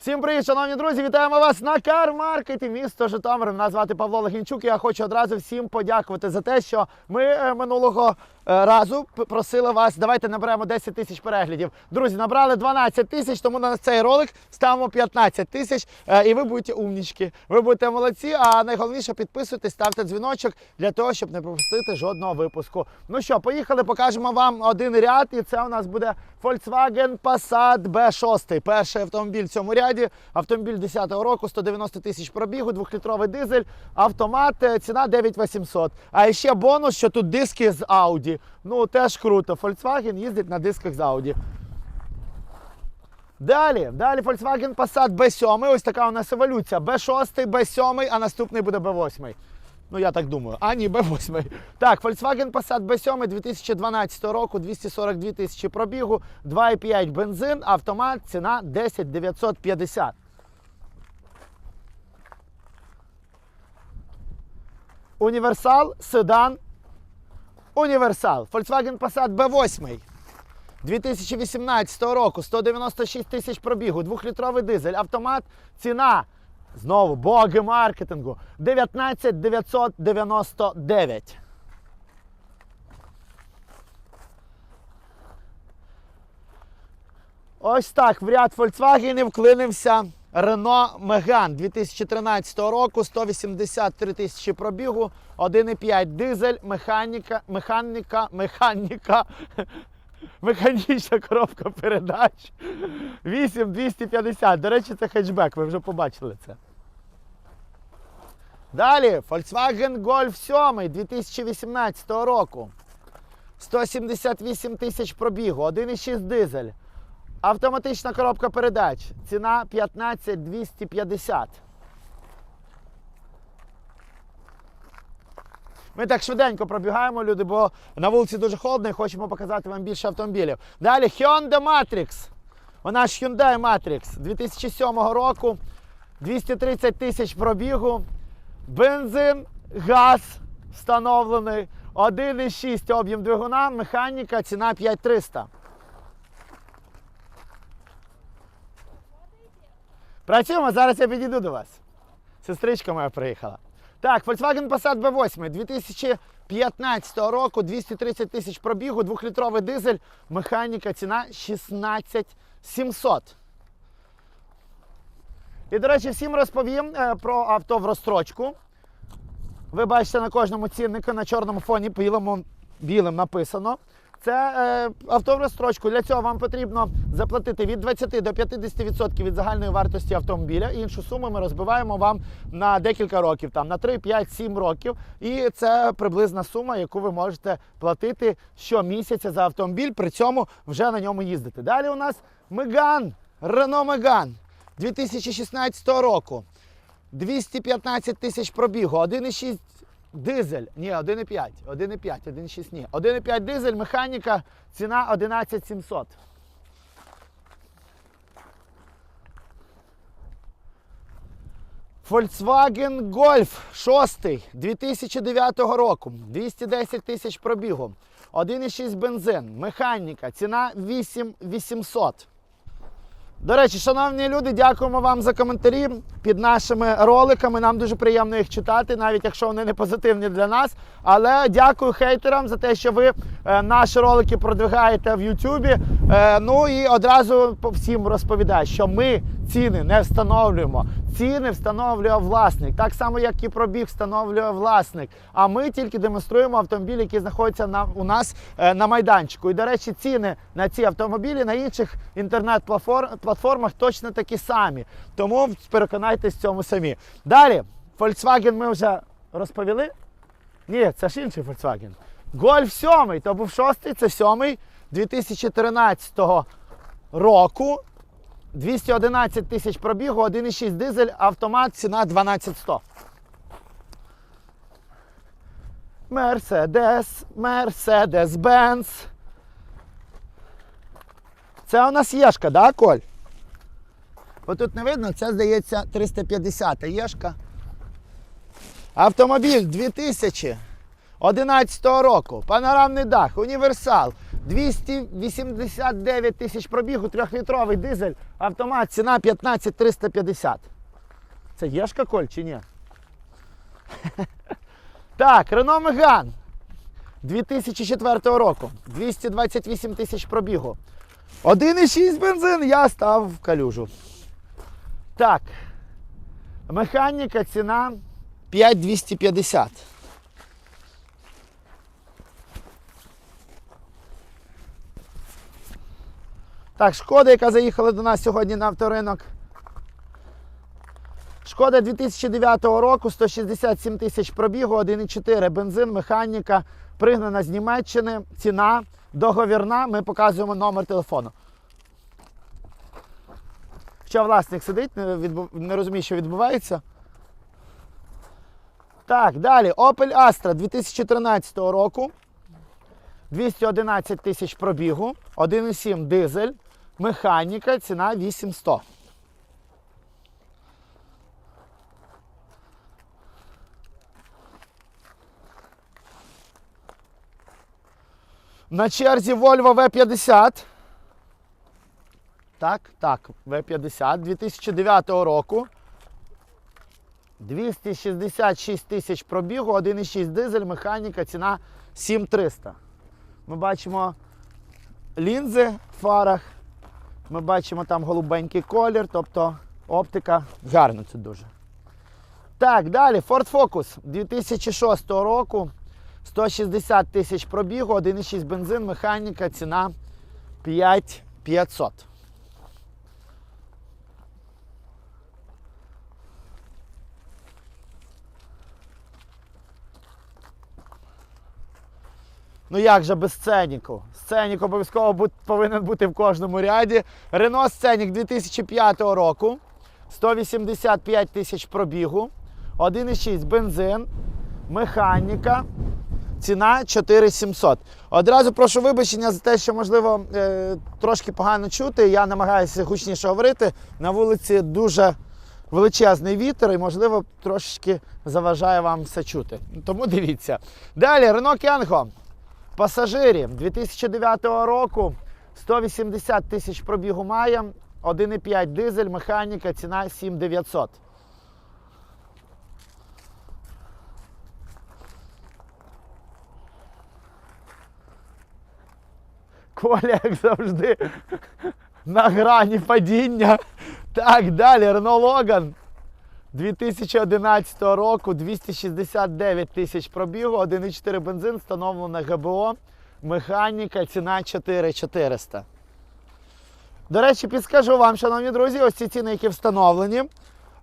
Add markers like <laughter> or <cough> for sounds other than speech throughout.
Всім привіт, шановні друзі! Вітаємо вас на Кармаркеті, місто Житомир. Мене звати Павло Легінчук. Я хочу одразу всім подякувати за те, що ми е, минулого разу п- просили вас. Давайте наберемо 10 тисяч переглядів. Друзі, набрали 12 тисяч, тому на цей ролик ставимо 15 тисяч. е, І ви будете умнічки. Ви будете молодці. А найголовніше підписуйтесь, ставте дзвіночок для того, щоб не пропустити жодного випуску. Ну що, поїхали, покажемо вам один ряд, і це у нас буде Volkswagen Passat B6. Перший автомобіль в цьому ряді. Автомобіль 10-го року, 190 тисяч пробігу, двохлітровий дизель, автомат, е, ціна 9800. А ще бонус, що тут диски з Audi. Ну теж круто. Volkswagen їздить на дисках з Audi. Далі, далі Volkswagen Passat B7. Ось така у нас еволюція. B6, B7, а наступний буде B8. Ну, я так думаю. А, ні, B8. Так, Volkswagen Passat B7 2012 року, 242 тисячі пробігу, 2,5 бензин, автомат, ціна 10 950. Універсал, седан, універсал. Volkswagen Passat B8. 2018 року 196 тисяч пробігу, двохлітровий дизель, автомат, ціна. Знову боги маркетингу 19 999. Ось так в ряд Volkswagen вклинився Renault Megane 2013 року, 183 тисячі пробігу, 1,5 дизель, механіка, механіка, механіка, <laughs> механічна коробка передач. 8250. До речі, це хетчбек, ви вже побачили це. Далі Volkswagen Golf 7 2018 року. 178 тисяч пробігу, 1,6 дизель. Автоматична коробка передач. Ціна 15 250. Ми так швиденько пробігаємо, люди, бо на вулиці дуже холодно і хочемо показати вам більше автомобілів. Далі Hyundai Matrix. Вона ж Hyundai Matrix 2007 року. 230 тисяч пробігу. Бензин, газ встановлений. 1,6 об'єм двигуна, механіка, ціна 5300. Працюємо, зараз я підійду до вас. Сестричка моя приїхала. Так, Volkswagen Passat B8 2015 року, 230 тисяч пробігу, двохлітровий дизель, механіка, ціна 16 700. І, до речі, всім розповім е, про авто в розстрочку. Ви бачите на кожному ціннику на чорному фоні білому, білим написано. Це е, авто в. Для цього вам потрібно заплатити від 20 до 50% від загальної вартості автомобіля. Іншу суму ми розбиваємо вам на декілька років, там на 3, 5, 7 років. І це приблизна сума, яку ви можете платити щомісяця за автомобіль, при цьому вже на ньому їздити. Далі у нас Меган, Renault Megane 2016 року. 215 тисяч пробігу, 1,6 дизель. Ні, 1,5, 1,5, 1,6 ні. 1,5 дизель, механіка, ціна 11 700. Volkswagen Golf 6 2009 року. 210 тисяч пробігу. 1,6 бензин, механіка, ціна 8 800. До речі, шановні люди, дякуємо вам за коментарі під нашими роликами. Нам дуже приємно їх читати, навіть якщо вони не позитивні для нас. Але дякую хейтерам за те, що ви е, наші ролики продвигаєте в Ютубі. Е, ну і одразу всім розповідаю, що ми ціни не встановлюємо. Ціни встановлює власник, так само, як і пробіг встановлює власник. А ми тільки демонструємо автомобілі, які знаходяться на, у нас е, на майданчику. І, до речі, ціни на ці автомобілі на інших інтернет-платформах точно такі самі. Тому переконайтесь в цьому самі. Далі, Volkswagen ми вже розповіли. Ні, це ж інший Volkswagen. Golf 7, то був шостий, це сьомий 2013 року. 211 тисяч пробігу, 1,6 дизель, автомат, ціна 12100. Мерседес, Мерседес Бенц. Це у нас Єшка, да, Коль? Бо тут не видно, це здається 350 Єшка. Автомобіль 2011 року. Панорамний дах, універсал, 289 тисяч пробігу, трьохлітровий дизель, автомат, ціна 15 350. Це Єшка Коль чи ні? <laughs> Так, Renault Megane 2004 року. 228 тисяч пробігу. 1,6 бензин, я став в калюжу. Так. Механіка ціна 5250. Так, шкода, яка заїхала до нас сьогодні на авторинок. Шкода 2009 року, 167 тисяч пробігу, 1,4 бензин, механіка, пригнана з Німеччини, ціна договірна. Ми показуємо номер телефону. Що власник сидить, не, відбу- не розуміє, що відбувається. Так, далі. Opel Astra 2013 року. 211 тисяч пробігу, 1,7 дизель, механіка, ціна 8100. На черзі Volvo V50. Так, так, V50 2009 року. 266 тисяч пробігу, 1,6 дизель, механіка, ціна 7300. Ми бачимо лінзи в фарах. Ми бачимо там голубенький колір, тобто оптика гарна це дуже. Так, далі Ford Focus 2006 року. 160 тисяч пробігу, 1,6 бензин, механіка, ціна 5500. Ну як же без сценіку? Сценік обов'язково повинен бути в кожному ряді. Renault Сценік 2005 року. 185 тисяч пробігу. 1,6 бензин, механіка. Ціна 4700. Одразу прошу вибачення за те, що, можливо, е, трошки погано чути. Я намагаюся гучніше говорити. На вулиці дуже величезний вітер і, можливо, трошечки заважає вам все чути. Тому дивіться. Далі Renault Kangoo. Пасажирі 2009 року 180 тисяч пробігу має, 1,5 дизель, механіка, ціна 7900. Коля, як завжди, на грані падіння. Так, далі Renault Logan 2011 року 269 тисяч пробігу, 1,4 бензин, встановлена ГБО, механіка, ціна 4400. До речі, підскажу вам, шановні друзі, ось ці ціни, які встановлені.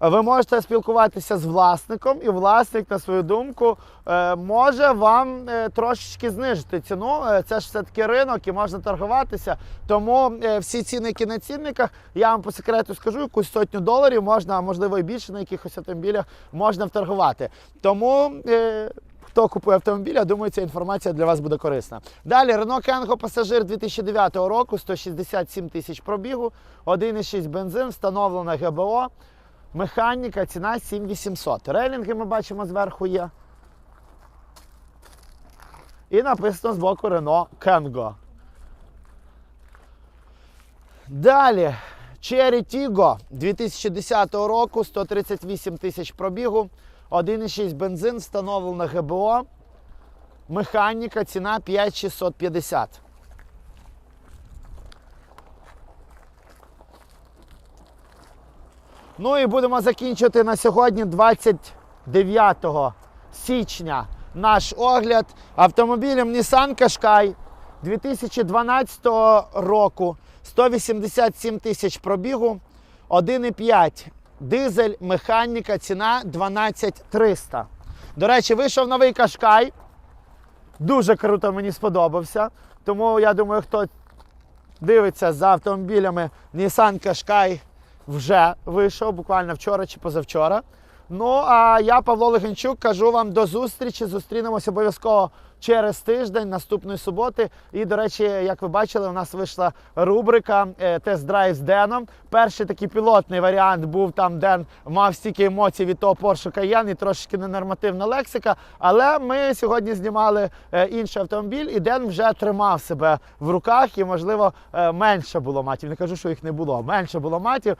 Ви можете спілкуватися з власником, і власник, на свою думку, е, може вам е, трошечки знижити ціну. Е, Це ж все-таки ринок і можна торгуватися. Тому всі ціни, які на цінниках, я вам по секрету скажу, якусь сотню доларів можна, а можливо і більше на якихось автомобілях можна вторгувати. Тому. Хто купує автомобіль, я думаю, ця інформація для вас буде корисна. Далі Renault Kangoo пасажир 2009 року, 167 тисяч пробігу, 1,6 бензин, встановлена ГБО, механіка, ціна 7800. Рейлінги ми бачимо зверху є. І написано з боку Renault Kangoo. Далі Cherry Tiggo 2010 року, 138 тисяч пробігу, 1,6 бензин, встановлено ГБО, механіка, ціна 5650. Ну і будемо закінчувати на сьогодні, 29 січня, наш огляд автомобілем Nissan Qashqai 2012 року, 187 тисяч пробігу, 1,5 дизель, механіка, ціна 12300. До речі, вийшов новий Qashqai. Дуже круто мені сподобався. Тому я думаю, хто дивиться за автомобілями Nissan Qashqai вже вийшов буквально вчора чи позавчора. Ну а я, Павло Легенчук, кажу вам до зустрічі. Зустрінемось обов'язково через тиждень, наступної суботи. І, до речі, як ви бачили, у нас вийшла рубрика е, Тест-драйв з Деном. Перший такий пілотний варіант був там, Ден мав стільки емоцій від того Porsche Cayenne і трошки ненормативна лексика. Але ми сьогодні знімали е, інший автомобіль, і Ден вже тримав себе в руках, і, можливо, е, менше було матів. Не кажу, що їх не було, менше було матів.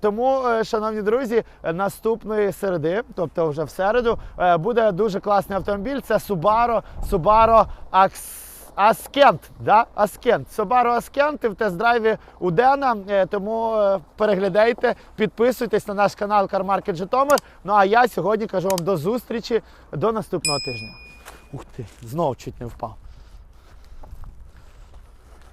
Тому, шановні друзі, наступної середи, тобто вже в середу, буде дуже класний автомобіль. Це Subaru, Subaru Аскент, да? Аскент. Subaru Аскент в тест-драйві у Дена. Е, Тому е, переглядайте, підписуйтесь на наш канал Car Market Житомир. Ну а я сьогодні кажу вам до зустрічі до наступного тижня. Ух ти, знов чуть не впав.